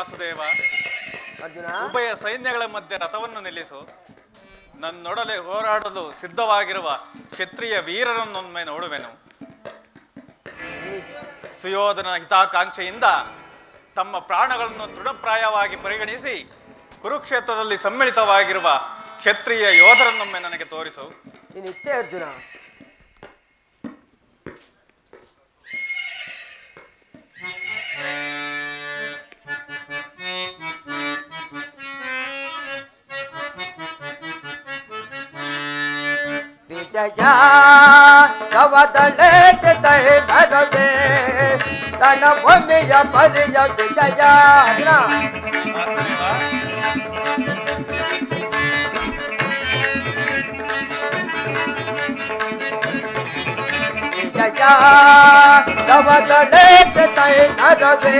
ವಾಸುದೇವ ಅರ್ಜುನ? ಉಭಯ ಸೈನ್ಯಗಳ ಮಧ್ಯೆ ರಥವನ್ನು ನಿಲ್ಲಿಸು. ನನ್ನೊಡಲೆ ಹೋರಾಡಲು ಸಿದ್ಧವಾಗಿರುವ ಕ್ಷತ್ರಿಯ ವೀರರನ್ನೊಮ್ಮೆ ನೋಡುವೆನು. ಸುಯೋಧನ ಹಿತಾಕಾಂಕ್ಷೆಯಿಂದ ತಮ್ಮ ಪ್ರಾಣಗಳನ್ನು ದೃಢಪ್ರಾಯವಾಗಿ ಪರಿಗಣಿಸಿ ಕುರುಕ್ಷೇತ್ರದಲ್ಲಿ ಸಮ್ಮಿಳಿತವಾಗಿರುವ ಕ್ಷತ್ರಿಯ ಯೋಧರನ್ನೊಮ್ಮೆ ನನಗೆ ತೋರಿಸು. ಇಚ್ಛೆ ಅರ್ಜುನ. जया कवदलेत तहे भरवे तन भूमि अपर यग जया जया कवदलेत तहे भरवे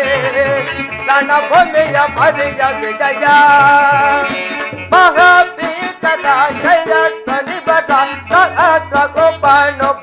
तन भूमि अपर यग Jaya महापीत Jaya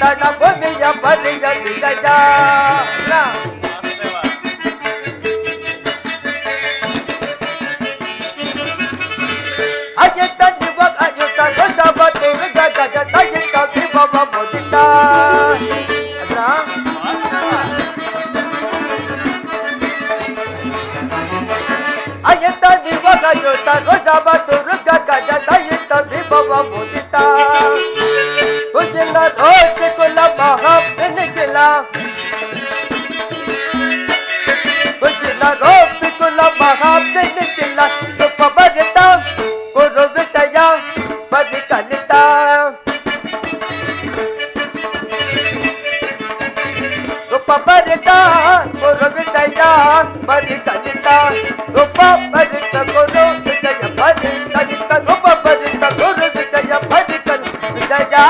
தனபுமிய பலிய விதையா? bari talita rupa bari takoro vijaya bari talita rupa bari takoro vijaya bari kan vijaya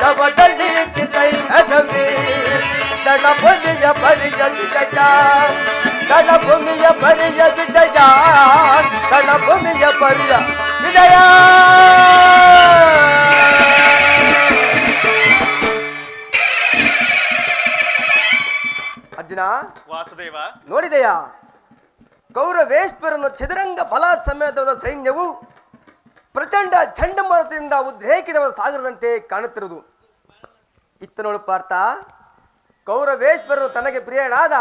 davadali kisai adami dalabuniya bariya vijaya dalabuniya bariya vijaya dalabuniya bariya vijaya Vasudeva. ನೋಡಿದೆಯಾ? ಕೌರವೇಶ್ವರನ ಚದುರಂಗ ಬಲ ಸಮೇತವಾದ ಸೈನ್ಯವು ಪ್ರಚಂಡ ಚಂಡಮಾರುತದಿಂದ ಉದ್ರೇಕಿದ ಸಾಗರದಂತೆ ಕಾಣುತ್ತಿರುವುದು. ಇತ್ತ ನೋಡು ಪಾರ್ಥ, ಕೌರವೇಶ್ವರನು ತನಗೆ ಪ್ರಿಯನಾದ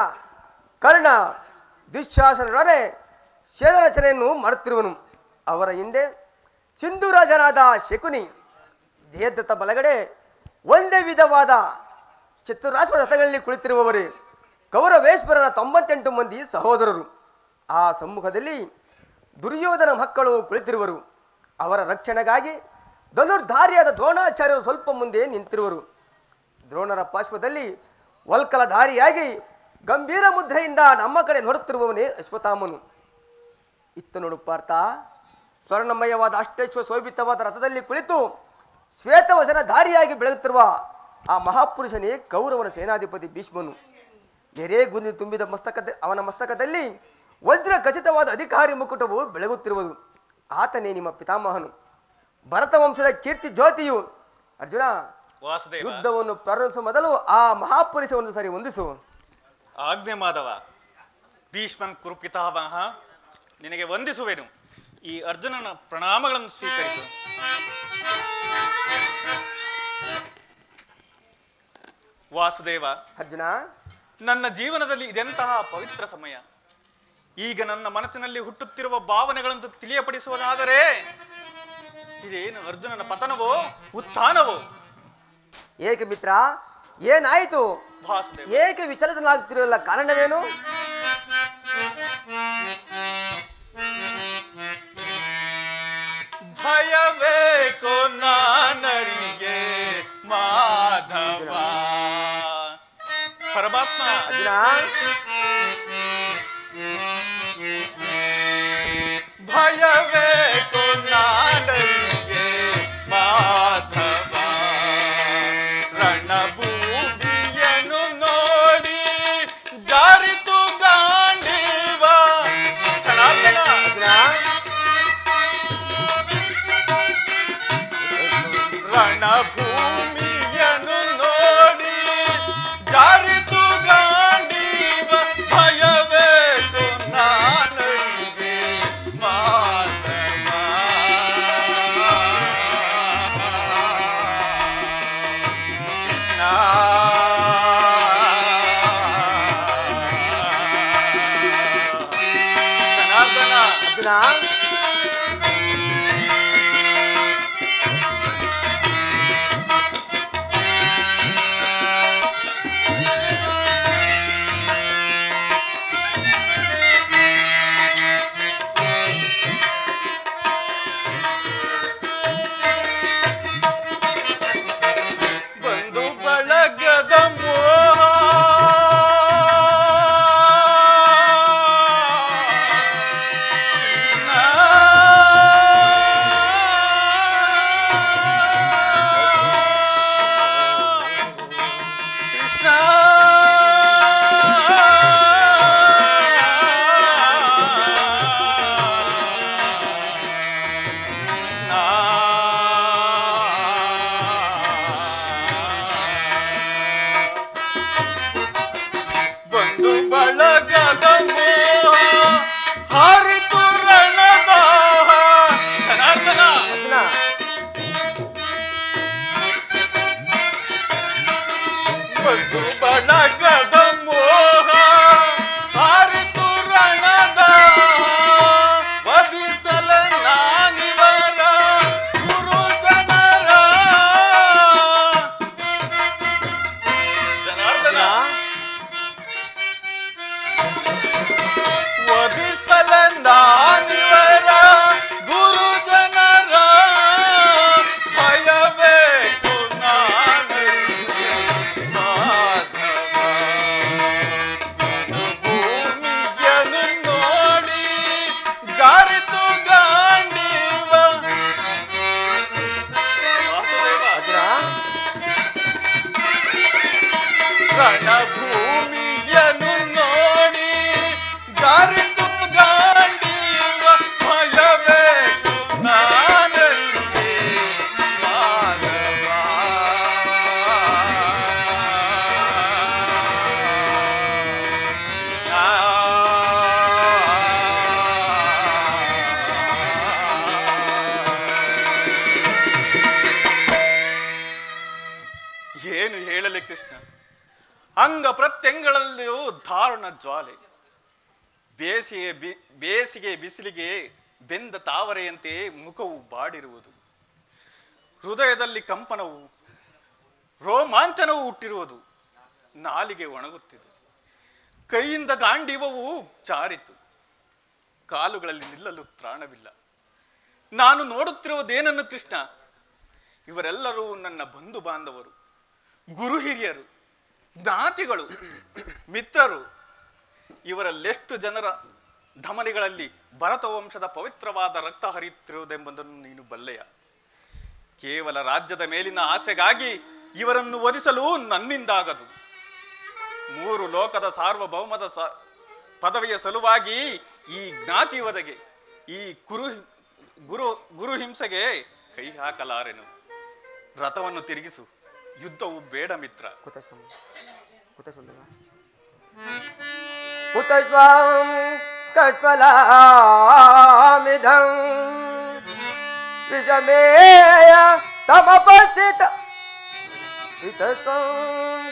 ಕರ್ಣ ದುಶ್ಯಾಸನೊಡನೆ ಶೇದರಚನೆಯನ್ನು ಮಾಡುತ್ತಿರುವನು. ಅವರ ಹಿಂದೆ ಸಿಂಧುರಾಜನಾದ ಶಕುನಿ, ಜಯದತ್ತ ಬಲಗಡೆ ಒಂದೇ ವಿಧವಾದ ಚತುರಾಶ್ವ ರಥಗಳಲ್ಲಿ ಕುಳಿತಿರುವವರೇ. ಕೌರವೇಶ್ವರನ ತೊಂಬತ್ತೆಂಟು ಮಂದಿ ಸಹೋದರರು. ಆ ಸಮ್ಮುಖದಲ್ಲಿ ದುರ್ಯೋಧನ ಮಕ್ಕಳು ಕುಳಿತಿರುವರು. ಅವರ ರಕ್ಷಣೆಗಾಗಿ ಧನುರ್ಧಾರಿಯಾದ ದ್ರೋಣಾಚಾರ್ಯರು ಸ್ವಲ್ಪ ಮುಂದೆ ನಿಂತಿರುವರು. ದ್ರೋಣರ ಪಾರ್ಶ್ವದಲ್ಲಿ ವಲ್ಕಲಧಾರಿಯಾಗಿ ಗಂಭೀರ ಮುದ್ರೆಯಿಂದ ನಮ್ಮ ಕಡೆ ನೋಡುತ್ತಿರುವವನೇ ಅಶ್ವತ್ಥಾಮನು ಇತ್ತ ನೋಡು ಪಾರ್ಥ, ಸ್ವರ್ಣಮಯವಾದ ಅಷ್ಟೇಶ್ವ ಶೋಭಿತವಾದ ರಥದಲ್ಲಿ ಕುಳಿತು ಶ್ವೇತವಸನ ಧಾರಿಯಾಗಿ ಆ ಮಹಾಪುರುಷನೇ ಕೌರವನ ಸೇನಾಧಿಪತಿ ಭೀಷ್ಮನು. ನೆರೆ ಗುಂದಿ ತುಂಬಿದ ಮಸ್ತಕದ ಅವನ ಮಸ್ತಕದಲ್ಲಿ ವಜ್ರ ಖಚಿತವಾದ ಅಧಿಕಾರಿ ಮುಕುಟವು ಬೆಳಗುತ್ತಿರುವುದು. ಆತನೇ ನಿಮ್ಮ ಪಿತಾಮಹನು. ಭರತ ವಂಶದ ಕೀರ್ತಿ ಜ್ಯೋತಿಯು. ಅರ್ಜುನ ವಾಸುದೇವ. ಯುದ್ಧವನ್ನು ಪ್ರಾರಂಭಿಸುವ ಮೊದಲು ಆ ಮಹಾಪುರುಷವನ್ನು ಸರಿ ಹೊಂದಿಸು. ಆಜ್ಞೆ ಮಾಧವ. ಭೀಷ್ಮನ್ ಕುರುಪಿತಾಮಹ ನಿನಗೆ ವಂದಿಸುವೆನು. ಈ ಅರ್ಜುನನ ಪ್ರಣಾಮಗಳನ್ನು ಸ್ವೀಕರಿಸು. ವಾಸುದೇವ. ಅರ್ಜುನ ನನ್ನ ಜೀವನದಲ್ಲಿ ಇದೆಂತಹ ಪವಿತ್ರ ಸಮಯ? ಈಗ ನನ್ನ ಮನಸ್ಸಿನಲ್ಲಿ ಹುಟ್ಟುತ್ತಿರುವ ಭಾವನೆಗಳನ್ನು ತಿಳಿಯಪಡಿಸುವುದಾದರೆ ಇದೇನು ಅರ್ಜುನನ ಪತನವೋ ಉತ್ಥಾನವೋ? ಏಕೆ ಮಿತ್ರ ಏನಾಯಿತು? ಏಕೆ ವಿಚಲಿತನಾಗುತ್ತಿರಲಿಲ್ಲ ಕಾರಣವೇನು? ಭಯಬೇಕು ನಾನರಿಗೆ ಮಾಧವ. ಪರಮಾತ್ಮ ಅರ್ಜುನ ಅರ್ಜುನ ಬಿಸಿಲಿಗೆ ಬೆಂದ ತಾವರೆಯಂತೆ ಮುಖವು ಬಾಡಿರುವುದು. ಹೃದಯದಲ್ಲಿ ಕಂಪನವು, ರೋಮಾಂಚನವು ಹುಟ್ಟಿರುವುದು. ನಾಲಿಗೆ ಒಣಗುತ್ತಿದೆ. ಕೈಯಿಂದ ಗಾಂಡೀವವು ಜಾರಿತು ಕಾಲುಗಳಲ್ಲಿ ನಿಲ್ಲಲು ತ್ರಾಣವಿಲ್ಲ. ನಾನು ನೋಡುತ್ತಿರುವುದೇನನ್ನು ಕೃಷ್ಣ? ಇವರೆಲ್ಲರೂ ನನ್ನ ಬಂಧು ಬಾಂಧವರು, ಗುರು ಹಿರಿಯರು, ಜ್ಞಾತಿಗಳು, ಮಿತ್ರರು. ಇವರಲ್ಲೆಷ್ಟು ಜನರ ಧಮನಿಗಳಲ್ಲಿ ಭರತ ವಂಶದ ಪವಿತ್ರವಾದ ರಕ್ತ ಹರಿಯುತ್ತಿರುವುದೆಂಬುದನ್ನು ನೀನು ಬಲ್ಲೆಯ? ಕೇವಲ ರಾಜ್ಯದ ಮೇಲಿನ ಆಸೆಗಾಗಿ ಇವರನ್ನು ವಧಿಸಲು ನನ್ನಿಂದಾಗದು. ಮೂರು ಲೋಕದ ಸಾರ್ವಭೌಮದ ಸ, ಪದವಿಯ ಸಲುವಾಗಿ ಈ ಜ್ಞಾತಿ ಒದಗೆ, ಈ ಕುರು, ಗುರು ಗುರು ಹಿಂಸೆಗೆ ಕೈ ಹಾಕಲಾರೆನು. ರಥವನ್ನು ತಿರುಗಿಸು. ಯುದ್ಧವು ಬೇಡ ಮಿತ್ರ. ಕೂತ कल्पलामिधं विषमेय तमपस्थित वितत्वं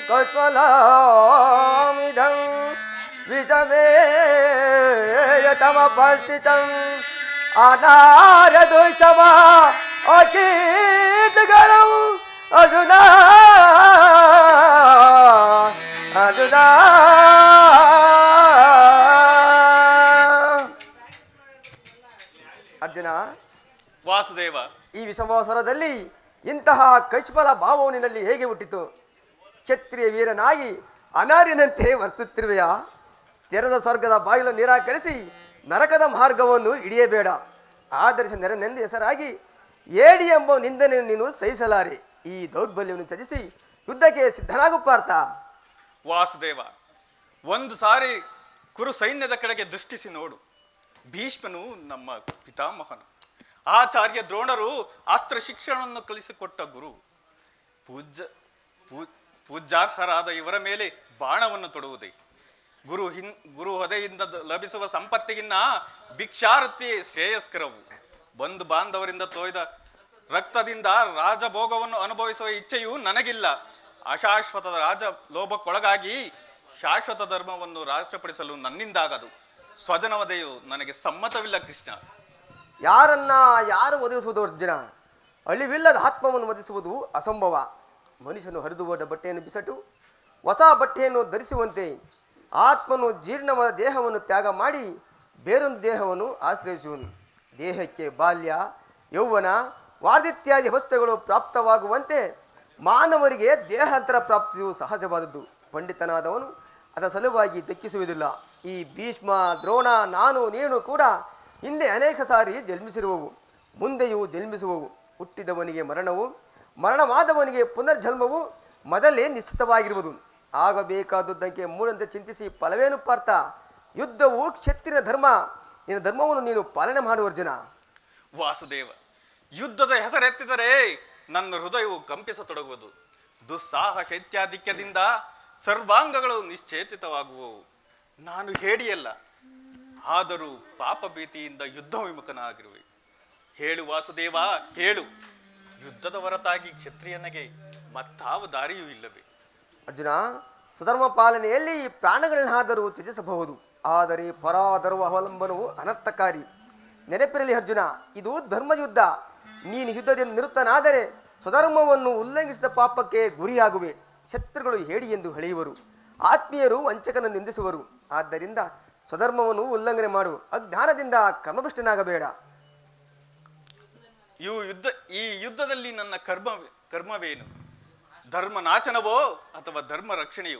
कल्पलामिधं विषमेय तमपस्थितम् अनारदुषवा अचीतगरौ अधुना अधुना। ಅರ್ಜುನ ವಾಸುದೇವ. ಈ ವಿಷಮಾವಸರದಲ್ಲಿ ಇಂತಹ ಕೈಶ್ಮಲ ಭಾವವು ನಿನ್ನಲ್ಲಿ ಹೇಗೆ ಹುಟ್ಟಿತು? ಕ್ಷತ್ರಿಯ ವೀರನಾಗಿ ಅನಾರ್ಯನಂತೆ ವರ್ತಿಸುತ್ತಿರುವೆಯಾ ತೆರೆದ ಸ್ವರ್ಗದ ಬಾಗಿಲು ನಿರಾಕರಿಸಿ ನರಕದ ಮಾರ್ಗವನ್ನು ಹಿಡಿಯಬೇಡ. ಆದರ್ಶ ನೆರನೆಂದು ಹೆಸರಾಗಿ ಏಡಿ ಎಂಬ ನಿಂದನೆಯನ್ನು ನೀನು ಸಹಿಸಲಾರಿ. ಈ ದೌರ್ಬಲ್ಯವನ್ನು ತ್ಯಜಿಸಿ ಯುದ್ಧಕ್ಕೆ ಸಿದ್ಧನಾಗು ಪಾರ್ಥ. ವಾಸುದೇವ ಒಂದು ಸಾರಿ ಕುರು ಸೈನ್ಯದ ಕಡೆಗೆ ದೃಷ್ಟಿಸಿ ನೋಡು. ಭೀಷ್ಮನು ನಮ್ಮ ಪಿತಾಮಹನು. ಆಚಾರ್ಯ ದ್ರೋಣರು ಅಸ್ತ್ರ ಶಿಕ್ಷಣವನ್ನು ಕಲಿಸಿಕೊಟ್ಟ ಗುರು. ಪೂಜ್ಯ, ಪೂ- ಪೂಜ್ಯಾರ್ಹರಾದ ಇವರ ಮೇಲೆ ಬಾಣವನ್ನು ತೊಡುವುದೇ. ಗುರು ಹಿನ್, ಗುರು ಹೊದೆಯಿಂದ ಲಭಿಸುವ ಸಂಪತ್ತಿಗಿನ್ನ ಭಿಕ್ಷಾರತಿ ಶ್ರೇಯಸ್ಕರವು. ಬಂಧು ಬಾಂಧವರಿಂದ ತೋಯ್ದ ರಕ್ತದಿಂದ ರಾಜಭೋಗವನ್ನು ಅನುಭವಿಸುವ ಇಚ್ಛೆಯು ನನಗಿಲ್ಲ. ಅಶಾಶ್ವತದ ರಾಜ ಲೋಭಕ್ಕೊಳಗಾಗಿ ಶಾಶ್ವತ ಧರ್ಮವನ್ನು ರಾಷ್ಟ್ರಪಡಿಸಲು ನನ್ನಿಂದಾಗದು. ಸ್ವಜನವದೆಯು ನನಗೆ ಸಮ್ಮತವಿಲ್ಲ ಕೃಷ್ಣ. ಯಾರನ್ನ ಯಾರು ಒದಗಿಸುವುದು ಅರ್ಜುನ? ಅಳಿವಿಲ್ಲದ ಆತ್ಮವನ್ನು ಒದಗಿಸುವುದು ಅಸಂಭವ. ಮನುಷ್ಯನು ಹರಿದು ಹೋದ ಬಟ್ಟೆಯನ್ನು ಬಿಸಟು, ಹೊಸ ಬಟ್ಟೆಯನ್ನು ಧರಿಸುವಂತೆ ಆತ್ಮನು ಜೀರ್ಣವಾದ ದೇಹವನ್ನು ತ್ಯಾಗ ಮಾಡಿ ಬೇರೊಂದು ದೇಹವನ್ನು ಆಶ್ರಯಿಸುವನು. ದೇಹಕ್ಕೆ ಬಾಲ್ಯ, ಯೌವನ, ವಾರ್ಧಿತ್ಯಾದಿ ವಸ್ತುಗಳು ಪ್ರಾಪ್ತವಾಗುವಂತೆ ಮಾನವರಿಗೆ ದೇಹಾಂತರ ಪ್ರಾಪ್ತಿಯು ಸಹಜವಾದದ್ದು. ಪಂಡಿತನಾದವನು ಅದರ ಸಲುವಾಗಿ ದಕ್ಕಿಸುವುದಿಲ್ಲ ಈ ಭೀಷ್ಮ, ದ್ರೋಣ, ನಾನು, ನೀನು ಕೂಡ ಹಿಂದೆ ಅನೇಕ ಸಾರಿ ಜನ್ಮಿಸಿರುವವು. ಮುಂದೆಯೂ ಜನ್ಮಿಸುವವು. ಹುಟ್ಟಿದವನಿಗೆ ಮರಣವು, ಮರಣವಾದವನಿಗೆ ಪುನರ್ಜನ್ಮವು ಮೊದಲೇ ನಿಶ್ಚಿತವಾಗಿರುವುದು. ಆಗಬೇಕಾದದ್ದಕ್ಕೆ ಮೂಡಂತೆ ಚಿಂತಿಸಿ ಫಲವೇನು ಪಾರ್ಥ? ಯುದ್ಧವು ಕ್ಷತ್ರಿಯ ಧರ್ಮ. ನಿನ್ನ ಧರ್ಮವನ್ನು ನೀನು ಪಾಲನೆ ಮಾಡುವ ಅರ್ಜುನ. ವಾಸುದೇವ, ಯುದ್ಧದ ಹೆಸರೆತ್ತಿದರೆ ನನ್ನ ಹೃದಯವು ಕಂಪಿಸತೊಡಗುವುದು. ದುಸ್ಸಾಹ ಶೈತ್ಯಾಧಿಕ್ಯದಿಂದ ಸರ್ವಾಂಗಗಳು ನಿಶ್ಚೇತಿತವಾಗುವವು. ನಾನು ಹೇಡಿಯಲ್ಲ ಆದರೂ ಪಾಪ ಭೀತಿಯಿಂದ ಯುದ್ಧ ವಿಮುಖನಾಗಿರುವೆ. ಹೇಳು ವಾಸುದೇವ, ಹೇಳು. ಯುದ್ಧದ ಹೊರತಾಗಿ ಕ್ಷತ್ರಿಯನಿಗೆ ಮತ್ತಾವ ದಾರಿಯೂ ಇಲ್ಲವೇ? ಅರ್ಜುನ, ಸುಧರ್ಮ ಪಾಲನೆಯಲ್ಲಿ ಪ್ರಾಣಗಳನ್ನಾದರೂ ತ್ಯಜಿಸಬಹುದು. ಆದರೆ ಪರಾಧರ್ವ ಅವಲಂಬನವು ಅನರ್ಥಕಾರಿ. ನೆನಪಿರಲಿ ಅರ್ಜುನ, ಇದು ಧರ್ಮಯುದ್ಧ. ನೀನು ಯುದ್ಧದಿಂದ ನಿರುತ್ತನಾದರೆ ಸ್ವಧರ್ಮವನ್ನು ಉಲ್ಲಂಘಿಸಿದ ಪಾಪಕ್ಕೆ ಗುರಿಯಾಗುವೆ. ಶತ್ರುಗಳು ಹೇಡಿ ಎಂದು ಹಳೆಯುವರು ಆತ್ಮೀಯರು ವಂಚಕನ ನಿಂದಿಸುವರು. ಆದ್ದರಿಂದ ಸ್ವಧರ್ಮವನ್ನು ಉಲ್ಲಂಘನೆ ಮಾಡು. ಅಜ್ಞಾನದಿಂದ ಕರ್ಮಭ್ರಷ್ಟನಾಗಬೇಡ. ಇವು ಯುದ್ಧ ಈ ಯುದ್ಧದಲ್ಲಿ ನನ್ನ ಕರ್ಮ ಕರ್ಮವೇನು? ಧರ್ಮ ನಾಶನವೋ ಅಥವಾ ಧರ್ಮ ರಕ್ಷಣೆಯೋ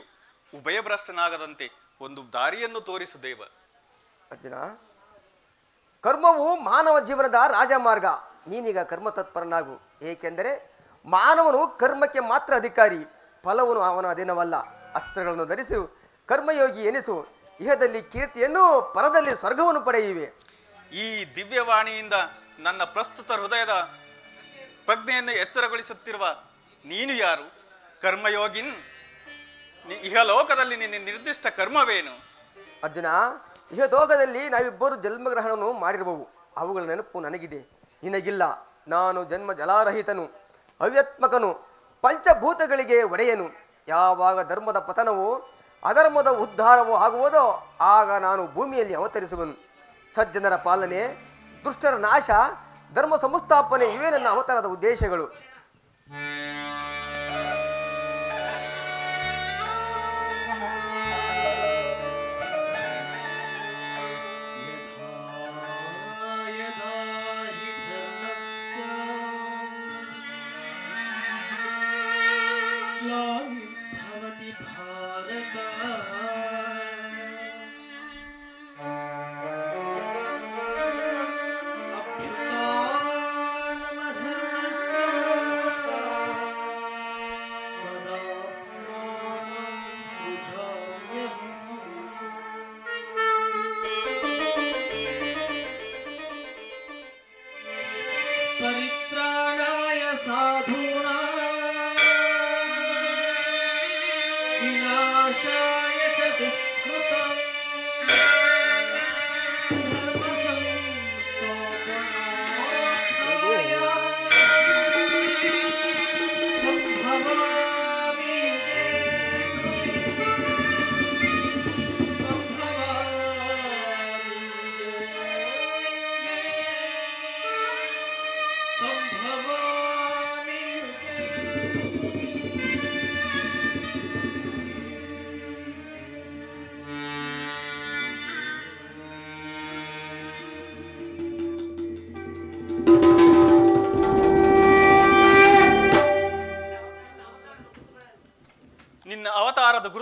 ಉಭಯಭ್ರಷ್ಟನಾಗದಂತೆ ಒಂದು ದಾರಿಯನ್ನು ತೋರಿಸು ದೇವ. ಅರ್ಜುನ ಕರ್ಮವು ಮಾನವ ಜೀವನದ ರಾಜಮಾರ್ಗ ನೀನೀಗ ಕರ್ಮ ತತ್ಪರನಾಗು ಏಕೆಂದರೆ ಮಾನವನು ಕರ್ಮಕ್ಕೆ ಮಾತ್ರ ಅಧಿಕಾರಿ. ಫಲವನು ಅವನ ಅಧೀನವಲ್ಲ. ಅಸ್ತ್ರಗಳನ್ನು ಧರಿಸು ಕರ್ಮಯೋಗಿ ಎನಿಸು. ಇಹದಲ್ಲಿ ಕೀರ್ತಿಯನ್ನು ಪರದಲ್ಲಿ ಸ್ವರ್ಗವನ್ನು ಪಡೆಯುವೆ. ಈ ದಿವ್ಯವಾಣಿಯಿಂದ ನನ್ನ ಪ್ರಸ್ತುತ ಹೃದಯದ ಪ್ರಜ್ಞೆಯನ್ನು ಎಚ್ಚರಗೊಳಿಸುತ್ತಿರುವ ನೀನು ಯಾರು? ಕರ್ಮಯೋಗಿನ್? ಇಹಲೋಕದಲ್ಲಿ ನಿನ್ನ ನಿರ್ದಿಷ್ಟ ಕರ್ಮವೇನು? ಅರ್ಜುನ ಇಹಲೋಕದಲ್ಲಿ ನಾವಿಬ್ಬರು ಜನ್ಮಗ್ರಹಣವನ್ನು ಮಾಡಿರುವವು. ಅವುಗಳ ನೆನಪು ನನಗಿದೆ. ನಿನಗಿಲ್ಲ. ನಾನು ಜನ್ಮ ಜಲಾರಹಿತನು ಅವ್ಯತ್ಮಕನು ಪಂಚಭೂತಗಳಿಗೆ ಒಡೆಯನು. ಯಾವಾಗ ಧರ್ಮದ ಪತನವೋ ಅಧರ್ಮದ ಉದ್ಧಾರವೋ ಆಗುವುದೋ ಆಗ ನಾನು ಭೂಮಿಯಲ್ಲಿ ಅವತರಿಸುವನು ಸಜ್ಜನರ ಪಾಲನೆ ದುಷ್ಟರ ನಾಶ ಧರ್ಮ ಸಂಸ್ಥಾಪನೆ ಇವೇ ನನ್ನ ಅವತಾರದ ಉದ್ದೇಶಗಳು यदा हि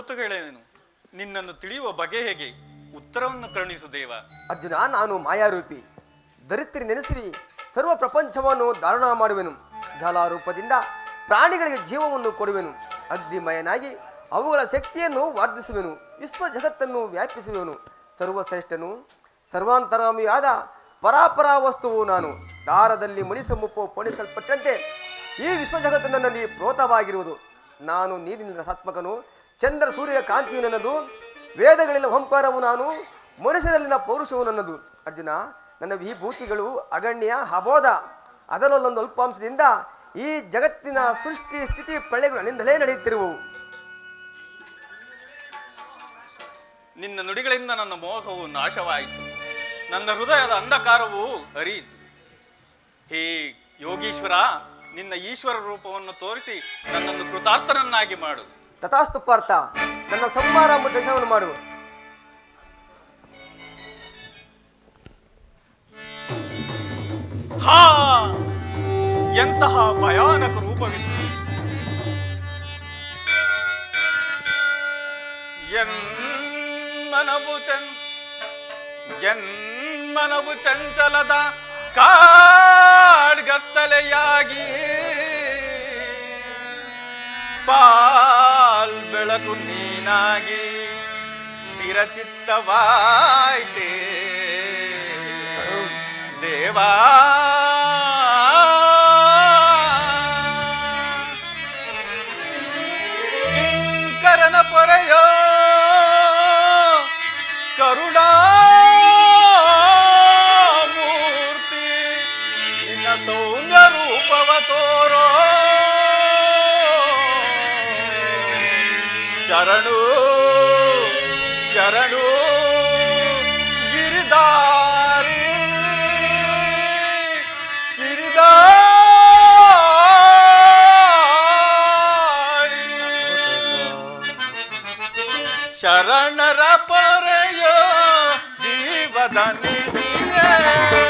ಗುರುತುಗಳೇನು ನಿನ್ನನ್ನು ತಿಳಿಯುವ ಬಗೆ ಹೇಗೆ? ಉತ್ತರವನ್ನು ಕರುಣಿಸು ದೇವ. ಅರ್ಜುನ, ನಾನು ಮಾಯಾರೂಪಿ. ದರಿತ್ರಿ ನೆನೆಸಿರಿ. ಸರ್ವ ಪ್ರಪಂಚವನ್ನು ಧಾರಣ ಮಾಡುವೆನು. ಜಾಲಾರೂಪದಿಂದ ಪ್ರಾಣಿಗಳಿಗೆ ಜೀವವನ್ನು ಕೊಡುವೆನು. ಅಗ್ನಿಮಯನಾಗಿ ಅವುಗಳ ಶಕ್ತಿಯನ್ನು ವರ್ಧಿಸುವೆನು. ವಿಶ್ವ ಜಗತ್ತನ್ನು ವ್ಯಾಪಿಸುವೆನು. ಸರ್ವಶ್ರೇಷ್ಠನು, ಸರ್ವಾಂತರಾಮಿಯಾದ ಪರಾಪರ ವಸ್ತುವು ನಾನು. ದಾರದಲ್ಲಿ ಮಣಿಸಮುಪ್ಪು ಪಣಿಸಲ್ಪಟ್ಟಂತೆ ಈ ವಿಶ್ವ ಜಗತ್ತು ನನ್ನಲ್ಲಿ ಪ್ರೋತವಾಗಿರುವುದು. ನಾನು ನೀರಿನ ರಸಾತ್ಮಕನು ಚಂದ್ರ, ಸೂರ್ಯ, ಕಾಂತಿಯು ನನ್ನದು. ವೇದಗಳಲ್ಲಿನ ಓಂಕಾರವು ನಾನು. ಮನುಷ್ಯನಲ್ಲಿನ ಪೌರುಷವು ನನ್ನದು. ಅರ್ಜುನ, ನನ್ನ ವಿಭೂತಿಗಳು ಅಗಣ್ಯ ಅಬೋಧ ಅದರಲ್ಲೊಂದು ಅಲ್ಪಾಂಶದಿಂದ ಈ ಜಗತ್ತಿನ ಸೃಷ್ಟಿ ಸ್ಥಿತಿ ಪ್ರಳಯಗಳು ನನ್ನಿಂದಲೇ ನಡೆಯುತ್ತಿರುವವು. ನಿನ್ನ ನುಡಿಗಳಿಂದ ನನ್ನ ಮೋಹವು ನಾಶವಾಯಿತು. ನನ್ನ ಹೃದಯದ ಅಂಧಕಾರವು ಅರಿಯಿತು ಹೇ ಯೋಗೀಶ್ವರ, ನಿನ್ನ ಈಶ್ವರ ರೂಪವನ್ನು ತೋರಿಸಿ ನನ್ನನ್ನು ಕೃತಾರ್ಥನನ್ನಾಗಿ ಮಾಡು. ತಥಾಸ್ತು ಪಾರ್ಥ, ನನ್ನ ಸಂಹಾರ ಮುದ್ದಶವನ್ನು ಮಾಡು. ಹಾ, ಎಂತಹ ಭಯಾನಕ ರೂಪವಿದು. ಎನ್ಮನವು ಚನ್ ಎನ್ಮನವು ಚಂಚಲದ ಕಾಡ್ಗತ್ತಲೆಯಾಗಿ ಬೆಳಕು ನೀನಾಗಿ ಸ್ಥಿರಚಿತ್ತವಾಯ್ತೇ ದೇವಾ शरण रपर यो जीवदानी दिए।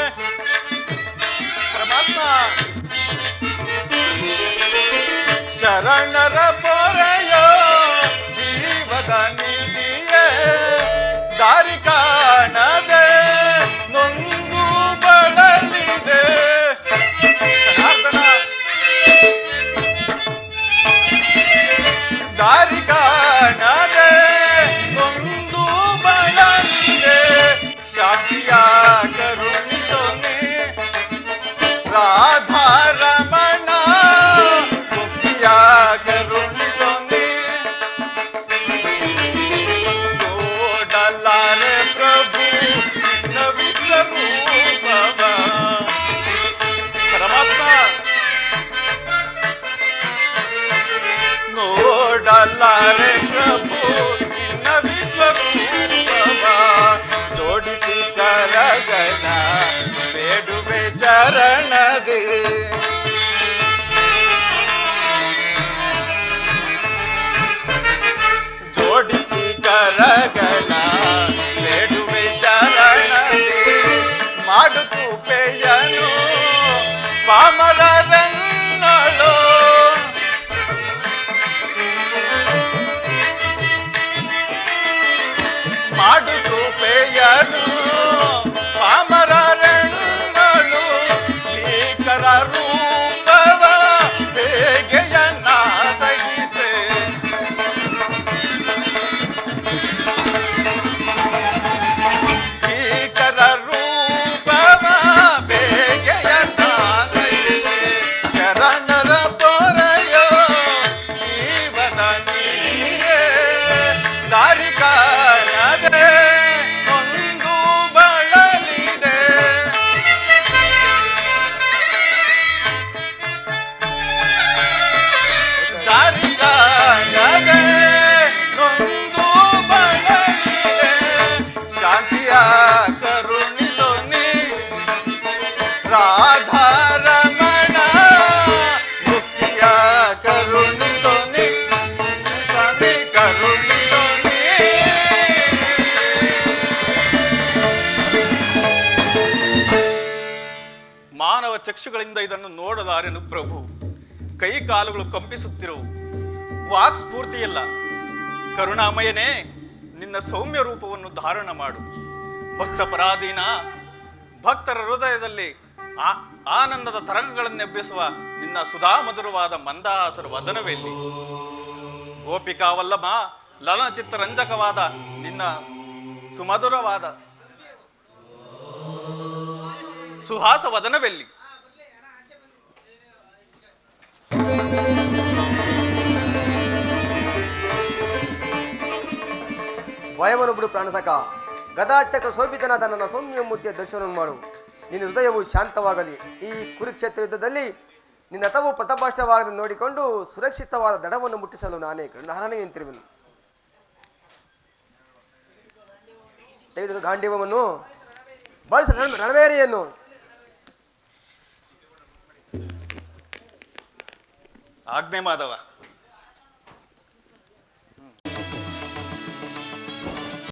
ಚಕ್ಷುಗಳಿಂದ ಇದನ್ನು ನೋಡಲಾರೆನು ಪ್ರಭು? ಕೈ ಕಾಲುಗಳು ಕಂಪಿಸುತ್ತಿರುವು. ವಾಕ್ ಸ್ಫೂರ್ತಿಯಲ್ಲ. ಕರುಣಾಮಯನೇ, ನಿನ್ನ ಸೌಮ್ಯ ರೂಪವನ್ನು ಧಾರಣ ಮಾಡು. ಭಕ್ತ ಪರಾಧೀನ ಭಕ್ತರ ಹೃದಯದಲ್ಲಿ ಆ ಆನಂದದ ತರಂಗಗಳನ್ನೆಬ್ಬಿಸುವ ನಿನ್ನ ಸುಧಾಮಧುರವಾದ ಮಂದಾಸರ ವದನವೆಲ್ಲಿ ಗೋಪಿಕಾ ವಲ್ಲಭ ಲಲನಚಿತ್ತರಂಜಕವಾದ ನಿನ್ನ ಸುಮಧುರವಾದ ಸುಹಾಸ ವದನವೆಲ್ಲಿ ಭಯವನ್ನು ಬಿಡು ಪ್ರಾಣಸಕ. ಗದಾಚಕ್ರ ಶೋಭಿತನಾದ ನನ್ನ ಸೌಮ್ಯ ಮೂರ್ತಿಯ ದರ್ಶನ ಮಾಡು. ನಿನ್ನ ಹೃದಯವು ಶಾಂತವಾಗಲಿ. ಈ ಕುರುಕ್ಷೇತ್ರ ಯುದ್ಧದಲ್ಲಿ ನಿನ್ನ ತವು ಪ್ರತಭಾಷ್ಟವಾಗದೆ ನೋಡಿಕೊಂಡು ಸುರಕ್ಷಿತವಾದ ದಡವನ್ನು ಮುಟ್ಟಿಸಲು ನಾನೇ ಗೃಹಣೆಯಂತಿರುವೆನು ತೆಗೆದು ಗಾಂಡೀವವನ್ನು ಬಳಸ ರಣವೇರಿಯನ್ನು ಆಜ್ಞೆ ಮಾಧವ